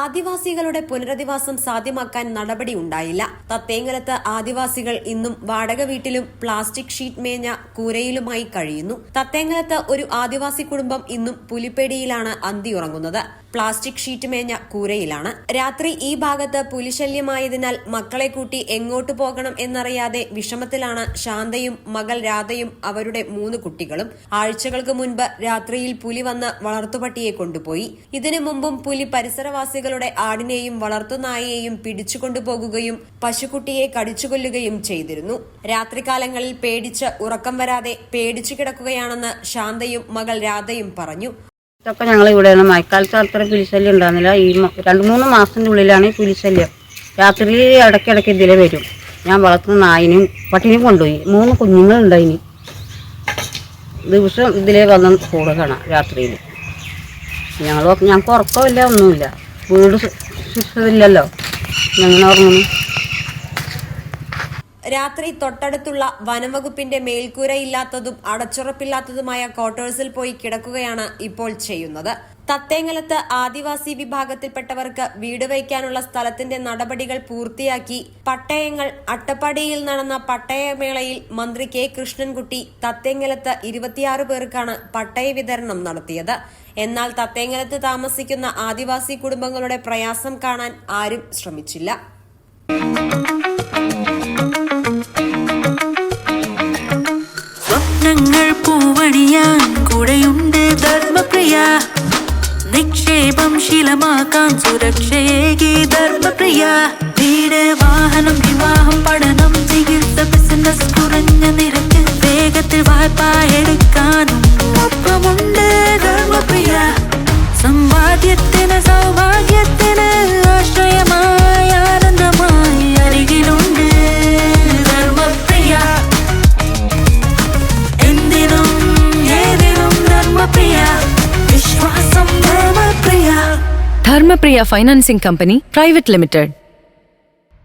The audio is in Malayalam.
ആദിവാസികളുടെ പുനരധിവാസം സാധ്യമാക്കാൻ നടപടി ഉണ്ടായില്ല. തത്തേങ്ങലത്ത് ആദിവാസികൾ ഇന്നും വാടക വീട്ടിലും പ്ലാസ്റ്റിക് ഷീറ്റ് മേഞ്ഞ കൂരയിലുമായി കഴിയുന്നു. തത്തേങ്ങലത്ത് ഒരു ആദിവാസി കുടുംബം ഇന്നും പുലിപ്പേടിയിലാണ് അന്തിയുറങ്ങുന്നത് പ്ലാസ്റ്റിക് ഷീറ്റ് മേഞ്ഞ കൂരയിലാണ്. രാത്രി ഈ ഭാഗത്ത് പുലിശല്യമായതിനാൽ മക്കളെ കൂട്ടി എങ്ങോട്ടു പോകണം എന്നറിയാതെ വിഷമത്തിലാണ് ശാന്തയും മകൾ രാധയും അവരുടെ മൂന്ന് കുട്ടികളും. ആഴ്ചകൾക്ക് മുൻപ് രാത്രിയിൽ പുലി വന്ന് വളർത്തുപട്ടിയെ കൊണ്ടുപോയി. ഇതിനു മുമ്പും പുലി പരിസരവാസികളുടെ ആടിനെയും വളർത്തുനായയെയും പിടിച്ചുകൊണ്ടുപോകുകയും പശുക്കുട്ടിയെ കടിച്ചുകൊല്ലുകയും ചെയ്തിരുന്നു. രാത്രികാലങ്ങളിൽ പേടിച്ച് ഉറക്കം വരാതെ പേടിച്ചു കിടക്കുകയാണെന്ന് ശാന്തയും മകൾ രാധയും പറഞ്ഞു. ഇതൊക്കെ ഞങ്ങൾ ഇവിടെയാണ്. മഴക്കാലത്ത് അത്ര പുലിശല്യം ഉണ്ടാകുന്നില്ല ഈ രണ്ട് മൂന്ന് മാസത്തിന്റെ ഉള്ളിലാണ് ഈ പുലിശല്യം രാത്രി ഇടയ്ക്കിടയ്ക്ക് ഇതിലെ വരും. ഞാൻ വളർത്തുന്ന നായിനും പട്ടിനെയും കൊണ്ടുപോയി. മൂന്ന് കുഞ്ഞുങ്ങളുണ്ടായിനി. ദിവസം ഇതിലേ വന്ന് കൂടുകയാണ് രാത്രിയിൽ. ഞങ്ങൾ ഞങ്ങൾക്ക് ഉറക്കമില്ല ഒന്നുമില്ല. വീട് സുഖമില്ലല്ലോ. ഞങ്ങൾ ഉറങ്ങുന്നു? രാത്രി തൊട്ടടുത്തുള്ള വനംവകുപ്പിന്റെ മേൽക്കൂരയില്ലാത്തതും അടച്ചുറപ്പില്ലാത്തതുമായ ക്വാർട്ടേഴ്സിൽ പോയി കിടക്കുകയാണ് ഇപ്പോൾ ചെയ്യുന്നത്. തത്തേങ്ങലത്ത് ആദിവാസി വിഭാഗത്തിൽപ്പെട്ടവർക്ക് വീട് വയ്ക്കാനുള്ള സ്ഥലത്തിന്റെ നടപടികൾ പൂർത്തിയാക്കി പട്ടയങ്ങൾ അട്ടപ്പാടിയിൽ നടന്ന പട്ടയമേളയിൽ മന്ത്രി കെ കൃഷ്ണൻകുട്ടി തത്തേങ്ങലത്ത് ഇരുപത്തിയാറ് പേർക്കാണ് പട്ടയ വിതരണം നടത്തിയത്. എന്നാൽ തത്തേങ്ങലത്ത് താമസിക്കുന്ന ആദിവാസി കുടുംബങ്ങളുടെ പ്രയാസം കാണാൻ ആരും ശ്രമിച്ചില്ല. പൂവണിയാൻ കൂടെയുണ്ട് ധർമ്മപ്രിയ. നിക്ഷേപം ശീലമാക്കാൻ സുരക്ഷയേകി ധർമ്മപ്രിയ. വീട് വാഹനം വിവാഹം പഠനം ചികിത്സ ബിസിനസ് കുറഞ്ഞ നിരക്ക് Dharmapriya financing company private limited.